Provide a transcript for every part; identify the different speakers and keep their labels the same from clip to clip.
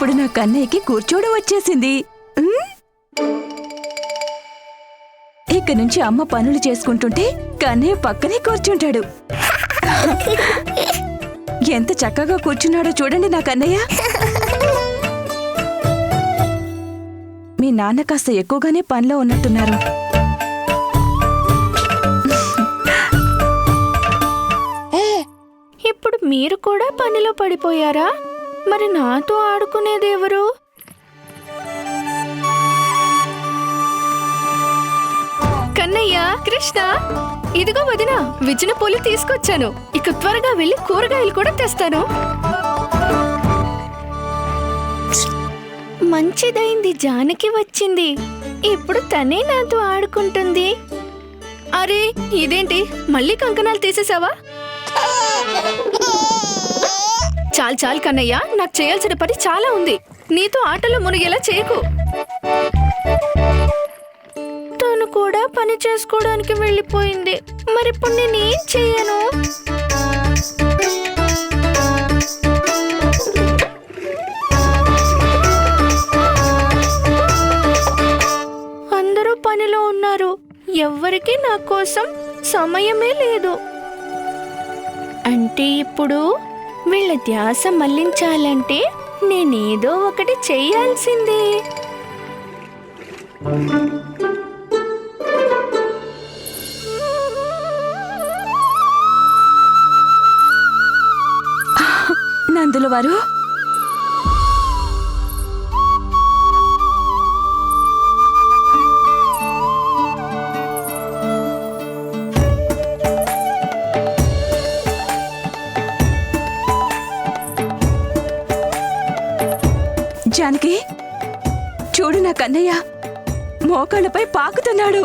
Speaker 1: ఇప్పుడు నా కన్నయ్యకి కూర్చోడం వచ్చేసింది. ఇక నుంచి అమ్మ పనులు చేసుకుంటుంటే కన్నయ్య పక్కనే కూర్చుంటాడు. ఎంత చక్కగా కూర్చున్నాడో చూడండి నా కన్నయ్య. మీ నాన్న కాస్త ఎక్కువగానే పనిలో ఉన్నట్టున్నారు.
Speaker 2: ఇప్పుడు మీరు కూడా పనిలో పడిపోయారా? మరి నాతో ఆడుకునేదెవరు కన్నయ్య కృష్ణ ఇదిగో వదిన విజన పూలు తీసుకొచ్చాను. ఇక త్వరగా వెళ్ళి కూరగాయలు కూడా తెస్తాను. మంచిదైంది జానకి వచ్చింది. ఇప్పుడు తనే నాతో ఆడుకుంటుంది. అరే ఇదేంటి? మళ్ళీ కంకణాలు తీసేసావా? చాలు చాలు కన్నయ్య నాకు చేయాల్సిన పని చాలా ఉంది. నీతో ఆటలో మునిగేలా చేయకు. తను కూడా పని చేసుకోవడానికి వెళ్ళిపోయింది. మరిప్పుడు నేను ఏం చేయను? అందరూ పనిలో ఉన్నారు. ఎవ్వరికీ నా కోసం సమయమే లేదు. అంటే ఇప్పుడు వీళ్ళ ధ్యాస మళ్ళించాలంటే నేనేదో ఒకటి చెయ్యాల్సిందే
Speaker 1: నందుల వారు జానకి చూడు నా కన్నయ్య మోకాళ్ళపై పాకుతున్నాడు.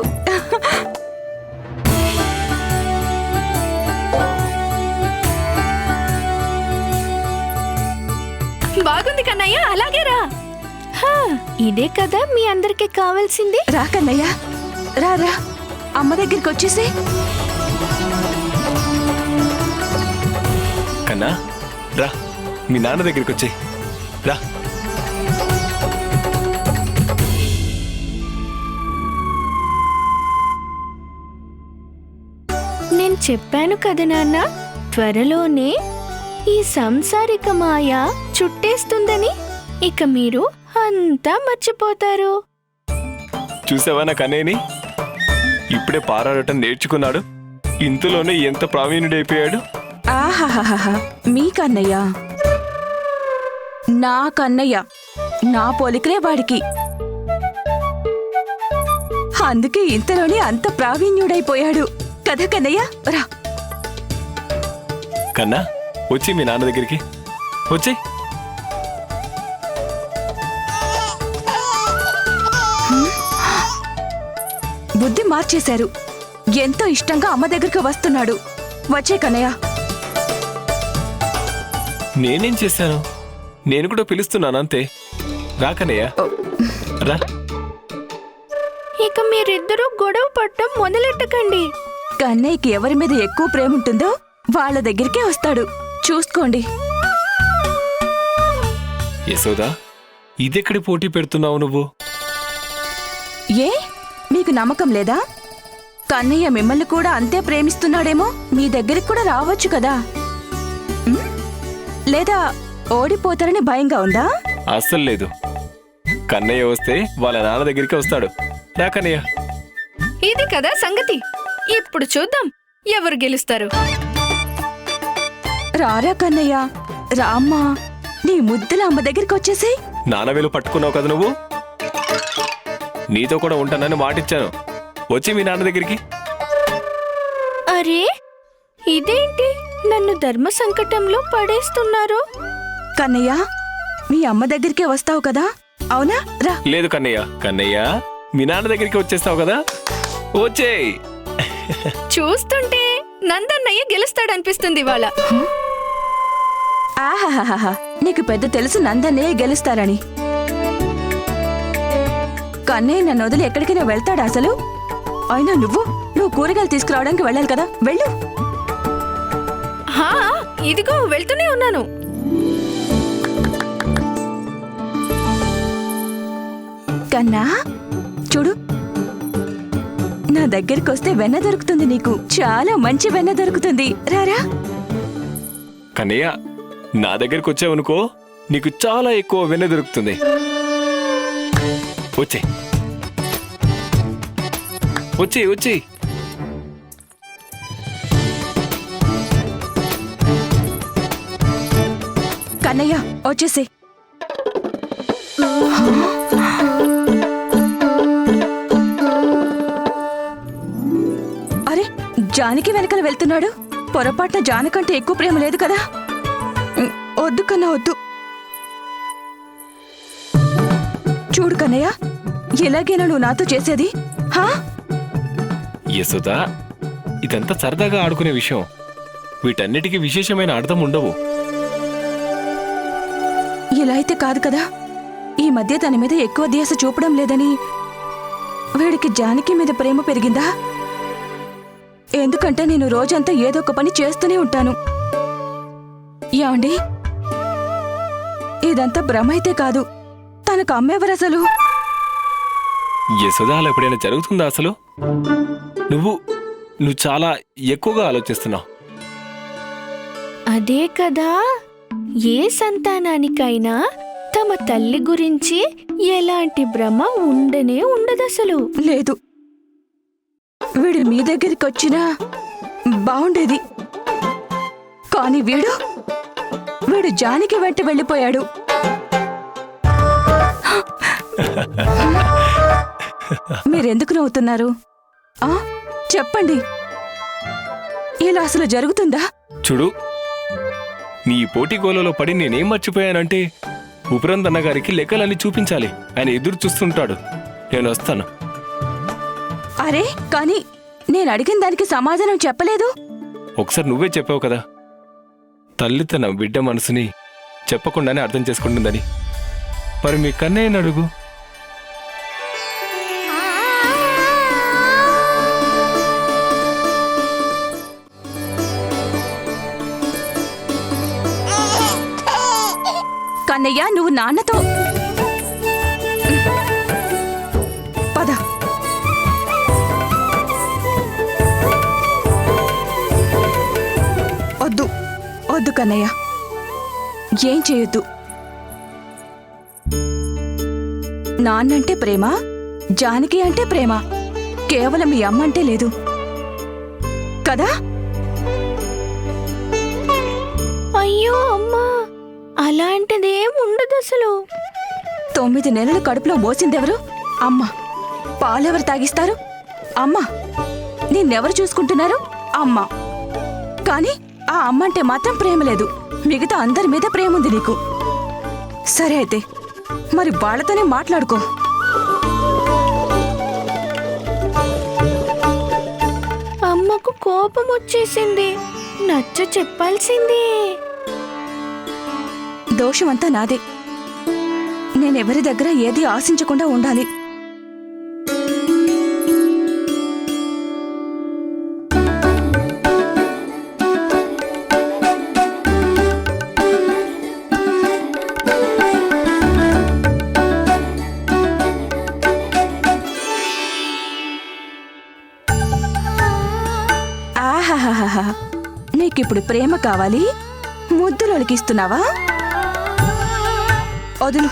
Speaker 2: బాగుంది కన్నయ్య అలాగే రా. హా, ఇదే కదా మీ అందరికి కావాల్సింది.
Speaker 1: రా కన్నయ్య రా రా. అమ్మ దగ్గరికి వచ్చేసి.
Speaker 3: కన్నా రా. మీ నాన్న దగ్గరికి వచ్చి. రా.
Speaker 2: చెప్పాను కదా నాన్న త్వరలోనే ఈ సంసారిక మాయ చుట్టేస్తుందని. ఇక మీరు అంతా మర్చిపోతారు.
Speaker 3: చూసావా నా కన్నయ్యని? ఇప్పుడే పారాడటం నేర్చుకున్నాడు. ఇంతలోనే ఎంత ప్రావీణ్యుడైపోయాడు.
Speaker 1: ఆహాహాహా మీ కన్నయ్య. నా కన్నయ్య నా పోలికలే వాడికి. అందుకే ఇంతలోనే అంత ప్రావీణ్యుడైపోయాడు. కదా కన్నయ్య? రా.
Speaker 3: కన్నా వచ్చి మీ నాన్న దగ్గరికి. వచ్చి.
Speaker 1: బుద్ధి మార్చేశారు. ఎంతో ఇష్టంగా అమ్మ దగ్గరికి వస్తున్నాడు. వచ్చే కన్నయ్య.
Speaker 3: నేనేం చేశాను? నేను కూడా పిలుస్తున్నాను అంతే. రా కన్నయ్య. రా.
Speaker 2: ఇక మీరిద్దరూ గొడవ పట్టడం మొదలెట్టకండి.
Speaker 1: కన్నయ్యకి ఎవరి మీద ఎక్కువ ప్రేమ ఉంటుందో వాళ్ళ దగ్గరికే వస్తాడు. చూసుకోండి.
Speaker 3: యశోదా ఇదెక్కడి పోటీ పెడుతున్నావు నువ్వు?
Speaker 1: ఏ? మీకు నమ్మకం లేదా? కన్నయ్య మిమ్మల్ని కూడా అంతే ప్రేమిస్తున్నాడేమో మీ దగ్గరికి కూడా రావచ్చు కదా? లేదా ఓడిపోతారని భయంగా ఉందా?
Speaker 3: అస్సలు లేదు. కన్నయ్య వస్తే వాళ్ళ నాన్న దగ్గరికి వస్తాడు. రా కన్నయ్య.
Speaker 2: ఇది కదా సంగతి. ఇప్పుడు చూద్దాం. ఎవరు గెలుస్తారు?
Speaker 1: రారా కన్నయ్య. రామ్మా. నీ ముద్దుల అమ్మ దగ్గరికి వచ్చేసి.
Speaker 3: నాన్నవేలు పట్టుకున్నావు కదా నువ్వు? నీతో కూడా ఉంటానని మాటిచ్చాను. వచ్చి మీ నాన్న దగ్గరికి.
Speaker 2: అరే ఇదేంటి? నన్ను ధర్మ సంకటంలో పడేస్తున్నారు.
Speaker 1: కన్నయ్య మీ అమ్మ దగ్గరికే వస్తావు కదా? అవునా? రా.
Speaker 3: లేదు కన్నయ్య. కన్నయ్య మీ నాన్న దగ్గరికి వచ్చేస్తావు కదా? వచ్చేయ్.
Speaker 2: చూస్తుంటే నందన్నయ్య గెలుస్తాడనిపిస్తుంది ఇవాళ.
Speaker 1: ఆహాహాహా నీకు పెద్ద తెలుసు నందనే గెలుస్తారని. కన్నయ్య నన్ను వదిలి ఎక్కడికైనా వెళ్తాడా అసలు? అయినా నువ్వు నువ్వు కూరగాయలు తీసుకురావడానికి వెళ్ళాలి కదా? వెళ్ళు.
Speaker 2: హా ఇదిగో వెళ్తూనే ఉన్నాను.
Speaker 1: కన్నా చూడు నా దగ్గరికి వస్తే వెన్న దొరుకుతుంది నీకు. చాలా మంచి వెన్న దొరుకుతుంది. రారా?
Speaker 3: కన్నయ్య నా దగ్గరికి వచ్చావనుకో నీకు చాలా ఎక్కువ వెన్న దొరుకుతుంది. వచ్చే. వచ్చే వచ్చే.
Speaker 1: కన్నయ్య వచ్చేసి. జానికి వెనకాల వెళ్తున్నాడు? పొరపాటున జానకంటే ఎక్కువ ప్రేమ లేదు కదా? వద్దు కన్నా వద్దు. చూడు కన్నయ్య ఇలాగేనా నువ్వు నాతో చేసేది హా?
Speaker 3: యశోదా ఇదంతా సరదాగా ఆడుకునే విషయం. వీటన్నిటికీ విశేషమైన అర్థం ఉండవు.
Speaker 1: ఇలా అయితే కాదు కదా. ఈ మధ్య తన మీద ఎక్కువ ధ్యాస చూపడం లేదని వీడికి జానకి మీద ప్రేమ పెరిగిందా? ఎందుకంటే నేను రోజంతా ఏదో ఒక పని చేస్తూనే ఉంటాను. ఏమండి? ఇదంతా భ్రమ అయితే కాదు. తనకు అమ్మేవరు అసలు?
Speaker 3: యశోద అలా ఎప్పుడైనా జరుగుతుందా అసలు? నువ్వు నువ్వు చాలా ఎక్కువగా ఆలోచిస్తున్నావు.
Speaker 2: అదే కదా. ఏ సంతానానికైనా తమ తల్లి గురించి ఎలాంటి భ్రమ ఉండనే ఉండదసలు
Speaker 1: లేదు. వీడు మీ దగ్గరికి వచ్చినా బాగుండేది కానీ వీడు వీడు జానికి వెంట వెళ్ళిపోయాడు. మీరెందుకు నవ్వుతున్నారు? ఆ? చెప్పండి. ఇలా అసలు జరుగుతుందా?
Speaker 3: చూడు నీ పోటీ గోలలో పడి నేనేం మర్చిపోయానంటే ఉపరందన్న గారికి లెక్కలన్నీ చూపించాలి ఆయన ఎదురు చూస్తుంటాడు. నేను వస్తాను.
Speaker 1: అరే కానీ నేను అడిగిన దానికి సమాధానం చెప్పలేదు.
Speaker 3: ఒకసారి నువ్వే చెప్పావు కదా. తల్లి తన బిడ్డ మనసుని చెప్పకుండానే అర్థం చేసుకుంటుందని. మరి మీ కన్నయ్యని అడుగు.
Speaker 1: కన్నయ్య నువ్వు నాన్నతో వద్దు కన్నయ్య. ఏం చేయొద్దు. నాన్నంటే ప్రేమ జానకి అంటే ప్రేమ కేవలం మీ అమ్మ అంటే లేదు. కదా?
Speaker 2: అయ్యో అమ్మా అలాంటిదేం ఉండదు అసలు.
Speaker 1: తొమ్మిది నెలలు కడుపులో మోసిందెవరు? అమ్మ. పాలెవరు తాగిస్తారు? అమ్మ. నిన్నెవరు చూసుకుంటున్నారు? అమ్మ. కానీ ఆ అమ్మ అంటే మాత్రం ప్రేమ లేదు. మిగతా అందరి మీద ప్రేమ ఉంది నీకు. సరే అయితే మరి వాళ్ళతోనే మాట్లాడుకో.
Speaker 2: అమ్మకు కోపం వచ్చేసింది. నచ్చ చెప్పాల్సిందే.
Speaker 1: దోషమంతా నాదే. నేనెవరి దగ్గర ఏది ఆశించకుండా ఉండాలి? ఇప్పుడు ప్రేమ కావాలి? ముద్దులొలికిస్తున్నావా వదులు.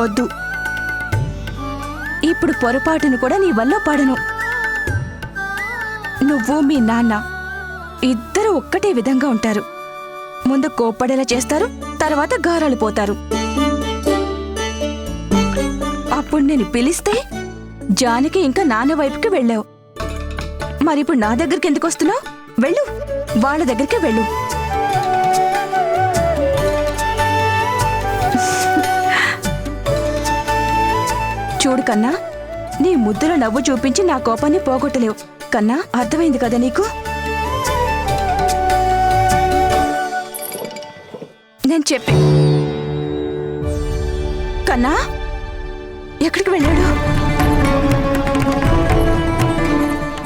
Speaker 1: వద్దు. ఇప్పుడు పొరపాటును కూడా నీ వల్ల పడను. నువ్వు మీ నాన్న. ఇద్దరు ఒక్కటే విధంగా ఉంటారు. ముందు కోప్పడేలా చేస్తారు తర్వాత గారాలు పోతారు. అప్పుడు నేను పిలిస్తే జానకి ఇంకా నాన్న వైపుకి వెళ్ళావు. మరిప్పుడు నా దగ్గరికి ఎందుకు వస్తున్నావు? వెళ్ళు వాళ్ళ దగ్గరికి వెళ్ళు. చూడు కన్నా నీ ముద్దుల నవ్వు చూపించి నా కోపాన్ని పోగొట్టలేవు. కన్నా అర్థమైంది కదా నీకు? నేను చెప్పి కన్నా? ఎక్కడికి వెళ్ళాడు?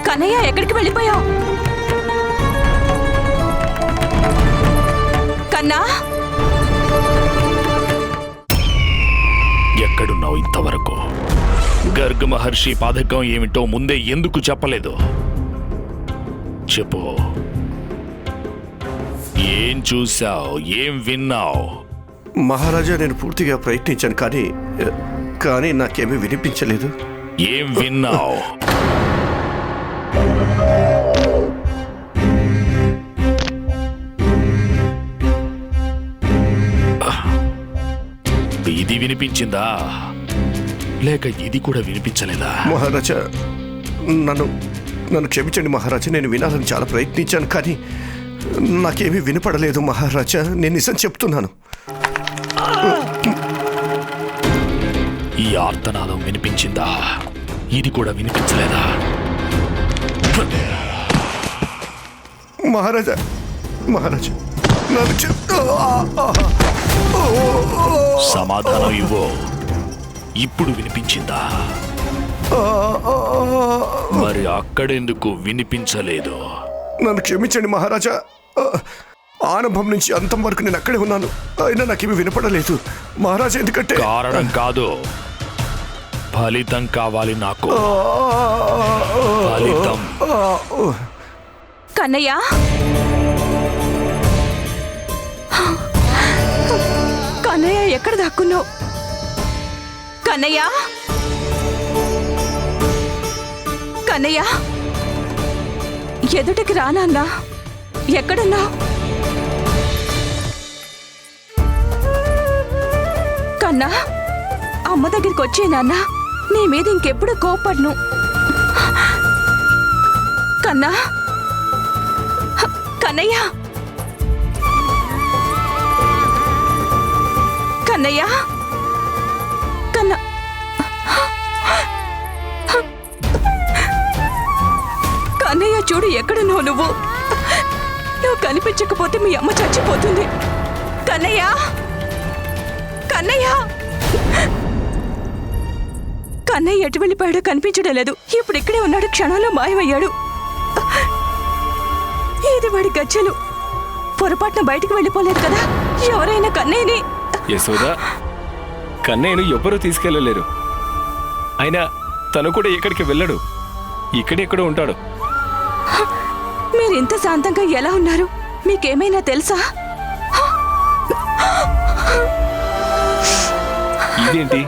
Speaker 1: కన్నయ్య ఎక్కడికి వెళ్ళిపోయావు? కన్నా?
Speaker 4: ఎక్కడున్నావు ఇంతవరకు? గర్గ మహర్షి పాదకం ఏమిటో ముందే ఎందుకు చెప్పలేదు? చెప్పు. ఏం చూసావు ఏం విన్నావు?
Speaker 5: మహారాజా నేను పూర్తిగా ప్రయత్నించాను కానీ కానీ నాకేమీ వినిపించలేదు.
Speaker 4: ఏం విన్నావు? ఇది వినిపించిందా? లేక ఇది కూడా వినిపించలేదా?
Speaker 5: మహారాజా నన్ను నన్ను క్షమించండి మహారాజా నేను వినాలని చాలా ప్రయత్నించాను కానీ నాకేమీ వినపడలేదు మహారాజా. నేను నిజం చెప్తున్నాను.
Speaker 4: ఈ ఆర్తనాదం వినిపించిందా? ఇది కూడా వినిపించలేదా?
Speaker 5: మహారాజా మహారాజా నన్ను చెప్
Speaker 4: సమాధానం ఇవ్వు. ఇప్పుడు వినిపించిందా? మరి అక్కడెందుకు వినిపించలేదు?
Speaker 5: నన్ను క్షమించండి మహారాజా. ఆరంభం నుంచి అంతం వరకు నేను అక్కడే ఉన్నాను. అయినా నాకేమీ వినపడలేదు. మహారాజా ఎందుకంటే
Speaker 4: కారణం కాదు. ఫలితం కావాలి నాకు. ఫలితం.
Speaker 1: కన్నయ్య? కన్నయ్య ఎక్కడ దాక్కున్నావు? కన్నయ్య? కన్నయ్య? ఎదుటికి రానా ఎక్కడున్నా? కన్నా అమ్మ దగ్గరికి వచ్చే నాన్న నీ మీద ఇంకెప్పుడు కోపడ్ను కన్నా కన్నయ్య. కన్నయ్య. చూడు ఎక్కడున్నావు నువ్వు. నువ్వు కనిపించకపోతే మీ అమ్మ చచ్చిపోతుంది. కన్నయ్య. కన్నయ్య. కన్నయ్య ఎటు వెళ్ళిపోయాడో కనిపించడం లేదు. ఇప్పుడు ఇక్కడే ఉన్నాడు క్షణంలో మాయమయ్యాడు. ఇది వాడి గజ్జలు. పొరపాటున బయటికి వెళ్ళిపోలేదు కదా. ఎవరైనా కన్నయ్యని?
Speaker 3: యశోద కన్నయ్యను ఎవ్వరూ తీసుకెళ్ళలేరు. అయినా తను కూడా ఇక్కడికి వెళ్ళడు. ఇక్కడెక్కడో ఉంటాడు.
Speaker 1: మీరు ఇంత శాంతంగా ఎలా ఉన్నారు? మీకేమైనా తెలుసా?
Speaker 3: ఇదేంటి?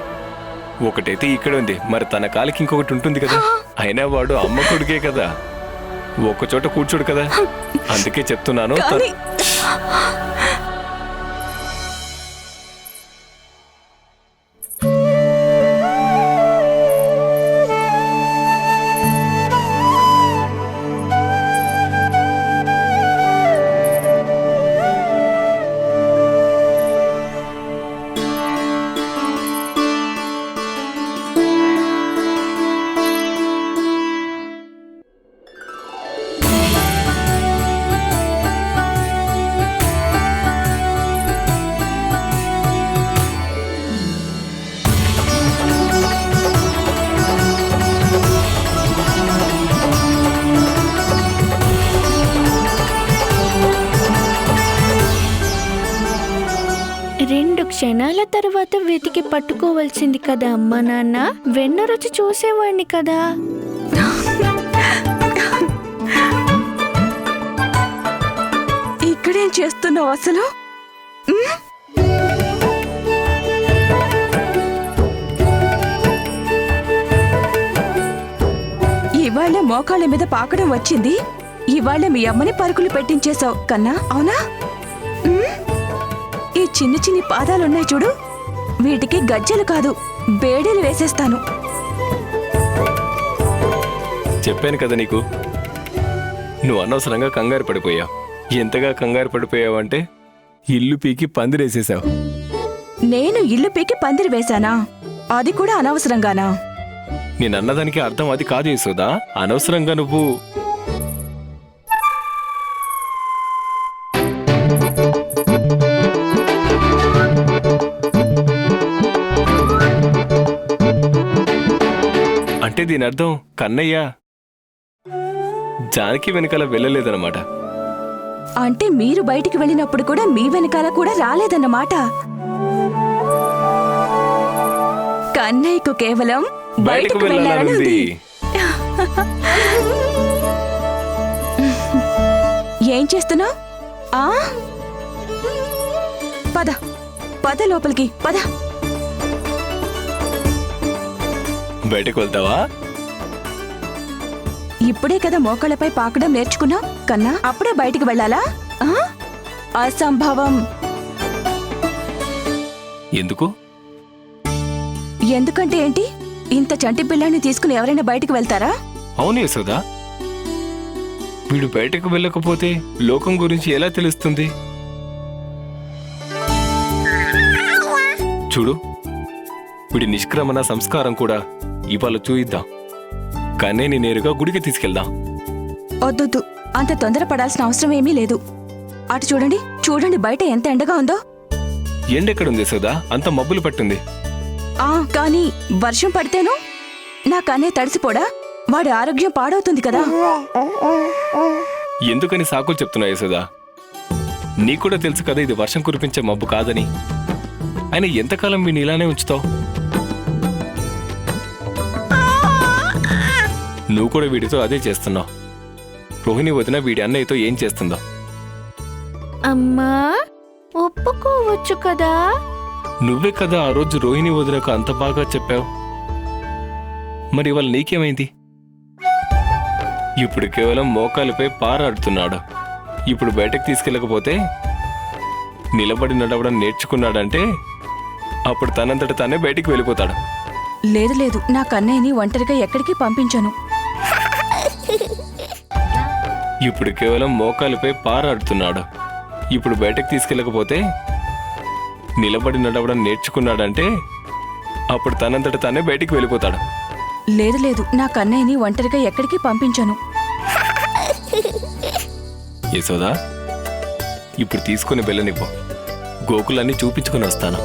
Speaker 3: ఒకటైతే ఇక్కడ ఉంది. మరి తన కాలికి ఇంకొకటి ఉంటుంది కదా? అయినా వాడు అమ్మ కొడుకే కదా. ఒక చోట కూర్చోడు కదా? అందుకే చెప్తున్నాను
Speaker 2: వెతికి పట్టుకోవాల్సింది కదా అమ్మా నాన్న? వెన్న రుచి చూసేవాడిని కదా?
Speaker 1: ఇక్కడేం చేస్తున్నావు అసలు? ఇవాళ మోకాళ్ళ మీద పాకడం వచ్చింది. ఇవాళ మీ అమ్మని పరుకులు పెట్టించేశావు కన్నా అవునా? ఈ చిన్ని చిన్ని పాదాలున్నాయి చూడు. వీటికి గజ్జలు కాదు బేడీలు వేసేస్తాను.
Speaker 3: చెప్పాను కదా నీకు. నువ్వు అనవసరంగా కంగారు పడిపోయావు ఎంతగా కంగారు పడిపోయావంటే ఇల్లు పీకి పందిరేసేసావు
Speaker 1: నేను ఇల్లు పీకి పందిరి వేశానా? అది కూడా అనవసరంగానా?
Speaker 3: నేను అన్నదానికి అర్థం అది కాదు యశోదా అనవసరంగా నువ్వు అంటే దీని అర్థం కన్నయ్య. జానకి వెనకాల వెళ్ళలేదన్నమాట.
Speaker 1: అంటే మీరు బయటికి వెళ్ళినప్పుడు కూడా మీ వెనకాల కూడా రాలేదన్నమాట. కన్నయ్యకు కేవలం
Speaker 3: బయటకు
Speaker 1: బయటకు వెళ్ళాలని
Speaker 3: వెళ్ళాలనుంది.
Speaker 1: ఏం చేస్తున్నావు? ఆ? పద. పద లోపలికి. పద.
Speaker 3: బయటకు వెళ్తావా?
Speaker 1: ఇప్పుడే కదా మోకాళ్ళపై పాకడం నేర్చుకున్నావు కన్నా అప్పుడే బయటికి వెళ్ళాలా? అసంభవం.
Speaker 3: ఎందుకు?
Speaker 1: ఎందుకంటే ఏంటి? ఇంత చంటి పిల్లాన్ని తీసుకుని ఎవరైనా బయటికి వెళ్తారా?
Speaker 3: అవును యశోదా. వీడు బయటకు వెళ్ళకపోతే లోకం గురించి ఎలా తెలుస్తుంది? చూడు వీడి నిష్క్రమణ సంస్కారం కూడా ఇవాళ చూయిద్దాం? కానీ నీ నేరుగా గుడికి తీసుకెళ్దాం?
Speaker 1: వద్దొద్దు. అంత తొందరపడాల్సిన అవసరం ఏమీ లేదు. అటు చూడండి చూడండి బయట ఎంత ఎండగా ఉందో.
Speaker 3: ఎండెక్కడుంది యశోదా అంత మబ్బులు పట్టుంది.
Speaker 1: ఆ కానీ వర్షం పడితేను? నా కన్నే తడిసిపోడా? వాడి ఆరోగ్యం పాడవుతుంది కదా.
Speaker 3: ఎందుకని సాకులు చెప్తున్నా యశోదా నీకు కూడా తెలుసు కదా ఇది వర్షం కురిపించే మబ్బు కాదని. ఆయన ఎంతకాలం వీడిని ఇలానే ఉంచుతావు? నువ్వు కూడా వీడితో అదే చేస్తున్నావు. రోహిణి వదిన వీడి అన్నయ్యతో ఏం చేస్తుందో?
Speaker 2: అమ్మా ఒప్పుకోవచ్చు కదా?
Speaker 3: నువ్వే కదా ఆ రోజు రోహిణి వదినకు అంత బాగా చెప్పావు. మరి ఇవాళ నీకేమైంది? ఇప్పుడు కేవలం మోకాలపై పారాడుతున్నాడు. ఇప్పుడు బయటకు తీసుకెళ్ళకపోతే నిలబడి నడవడం నేర్చుకున్నాడంటే అప్పుడు తనంతట తానే బయటికి వెళ్ళిపోతాడు.
Speaker 1: లేదు లేదు. నా కన్నయ్యని ఒంటరిగా ఎక్కడికి పంపించను.
Speaker 3: ఇప్పుడు కేవలం మోకాలపై పారాడుతున్నాడు. ఇప్పుడు బయటకు తీసుకెళ్ళకపోతే నిలబడి నడవడం నేర్చుకున్నాడంటే అప్పుడు తనంతట తానే బయటికి వెళ్ళిపోతాడు.
Speaker 1: లేదు లేదు. నా కన్నయ్యని ఒంటరిగా ఎక్కడికి పంపించను.
Speaker 3: యశోదా ఇప్పుడు తీసుకుని వెళ్ళనివ్వు. గోకులన్నీ చూపించుకొని వస్తాను.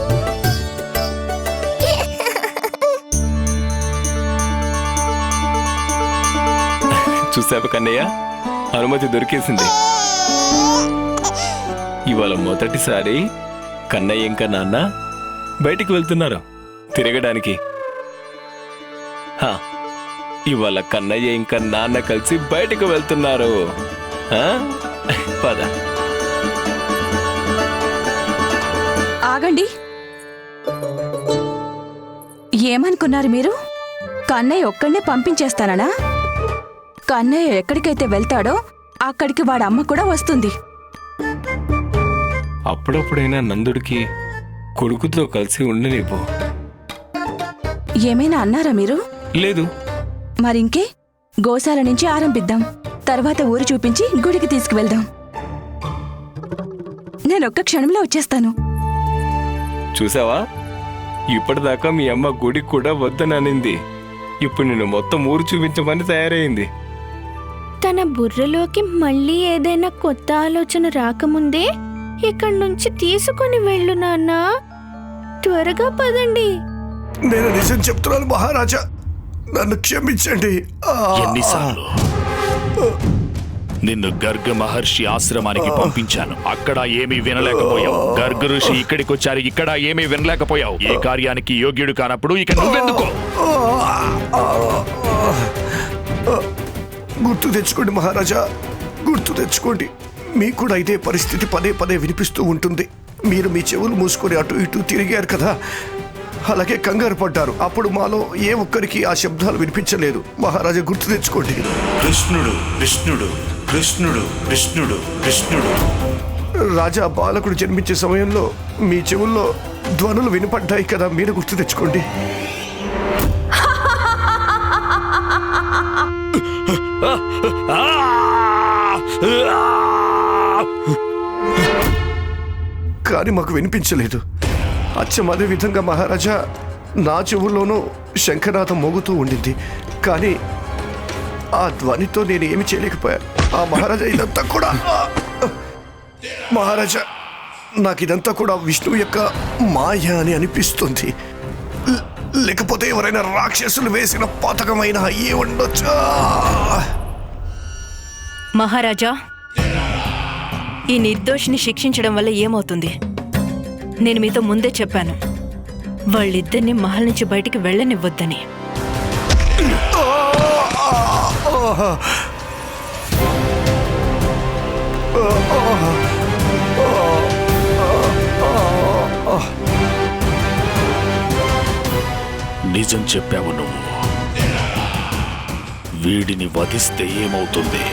Speaker 3: చూసావు కన్నయ్య? అనుమతి దొరికేసింది. ఇవాళ మొదటిసారి కన్నయ్య ఇంకా నాన్న బయటికి వెళ్తున్నారు తిరగడానికి. హా, ఇవాళ కన్నయ్య ఇంకా నాన్న కలిసి బయటకు వెళ్తున్నారు. పద.
Speaker 1: ఆగండి. ఏమనుకున్నారు మీరు? కన్నయ్య ఒక్కడినే పంపించేస్తాననా? కన్నయ్య ఎక్కడికైతే వెళ్తాడో అక్కడికి వాడి అమ్మ కూడా వస్తుంది.
Speaker 3: అప్పుడప్పుడైనా నందుడికి కొడుకుతో కలిసి ఉండనివ్వు.
Speaker 1: ఏమైనా అన్నారా మీరు?
Speaker 3: లేదు.
Speaker 1: మరింకే గోశాల నుంచి ఆరంభిద్దాం. తర్వాత ఊరు చూపించి గుడికి తీసుకువెళ్దాం. నేను ఒక్క క్షణంలో వచ్చేస్తాను.
Speaker 3: చూసావా? ఇప్పటిదాకా మీ అమ్మ గుడికి కూడా వద్దననింది. ఇప్పుడు నేను మొత్తం ఊరు చూపించమని తయారైంది.
Speaker 2: తన బుర్రలోకి మళ్ళీ ఏదైనా కొత్త ఆలోచన రాకముందే ఇక్కడి నుంచి తీసుకొని వెళ్ళు నాన్న. త్వరగా పదండి.
Speaker 5: నేను నిజం చెప్తున్నాను మహారాజా. నన్ను క్షమించండి.
Speaker 4: ఎన్నిసార్లు? నిన్ను గర్గ మహర్షి ఆశ్రమానికి పంపించాను. అక్కడ ఏమీ వినలేకపోయావు. గర్గ ఋషి ఇక్కడికి వచ్చారు ఇక్కడ ఏమీ వినలేకపోయావు. ఏ కార్యానికి యోగ్యుడు కానప్పుడు ఇక నువ్వెందుకో?
Speaker 5: గుర్తు తెచ్చుకోండి మహారాజా. గుర్తు తెచ్చుకోండి. మీకు కూడా ఇదే పరిస్థితి పదే పదే వినిపిస్తూ ఉంటుంది. మీరు మీ చెవులు మూసుకొని అటు ఇటు తిరిగారు కదా. అలాగే కంగారు పడ్డారు. అప్పుడు మాలో ఏ ఒక్కరికి ఆ శబ్దాలు వినిపించలేదు. మహారాజా గుర్తు తెచ్చుకోండి.
Speaker 6: కృష్ణుడు కృష్ణుడు కృష్ణుడు కృష్ణుడు కృష్ణుడు.
Speaker 5: రాజా బాలకుడు జన్మించే సమయంలో మీ చెవుల్లో ధ్వనులు వినపడ్డాయి కదా. మీరు గుర్తు తెచ్చుకోండి. కానీ మాకు వినిపించలేదు. అచ్చం అదే విధంగా మహారాజా నా చెవుల్లోనూ శంఖనాథం మోగుతూ ఉండింది. కానీ ఆ ధ్వనితో నేను ఏమి చేయలేకపోయాను. ఆ మహారాజా ఇదంతా కూడా మహారాజా నాకు ఇదంతా కూడా విష్ణువు యొక్క మాయ అని అనిపిస్తుంది. లేకపోతే ఎవరైనా రాక్షసులు వేసిన పథకమైన అయ్యే ఉండొచ్చా
Speaker 7: మహారాజా ఈ నిర్దోషిని శిక్షించడం వల్ల ఏమవుతుంది నేను మీతో ముందే చెప్పాను వాళ్ళిద్దరిని మహల్ నుంచి బయటికి వెళ్ళనివ్వద్దని
Speaker 4: నిజం చెప్పావు నువ్వు. వీడిని వధిస్తే ఏమవుతుంది?